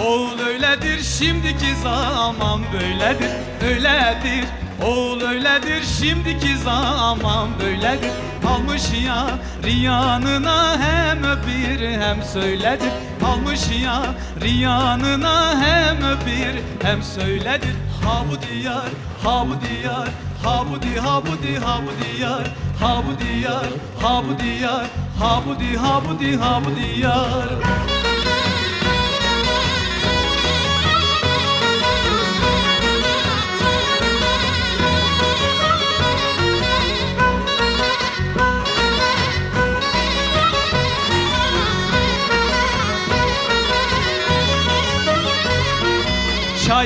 Oğul öyledir şimdiki zaman böyledir. Öyledir Oğul öyledir şimdiki zaman böyledir. Almış ya riyanına hem öpür hem söyledir. Almış ya riyanına hem öpür hem söyledir. Ha bu diyar ha bu diyar Ha bu di ha bu di ha bu diyar Ha bu diyar ha bu diyar Ha bu di ha bu di ha bu diyar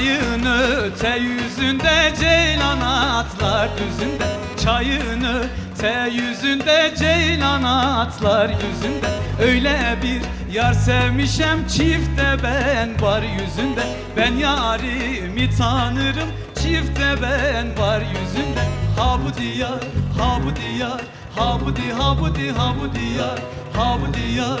Çayın öte yüzünde ceylan atlar düzünde Çayın öte yüzünde ceylan atlar yüzünde. Öyle bir yar sevmişem çifte ben var yüzünde. Ben yarimi tanırım çifte ben var yüzünde. Ha bu diyar, ha bu diyar Ha bu di, ha bu di, ha bu diyar Ha bu diyar,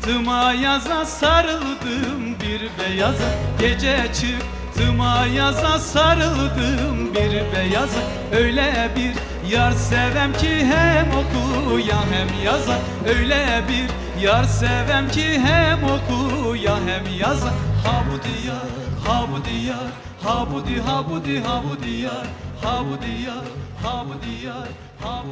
diyar Ha bu di, ha bu di, ha bu diyar Gece çıktım ayaza sarıldım bir beyaza. Gece çıktım ayaza sarıldım bir beyaza. Öyle bir yar sevem ki hem okuya hem yaza. Öyle bir yar sevem ki hem okuya hem yaza. Ha bu diyar, ha bu diyar Ha bu di, ha bu di, ha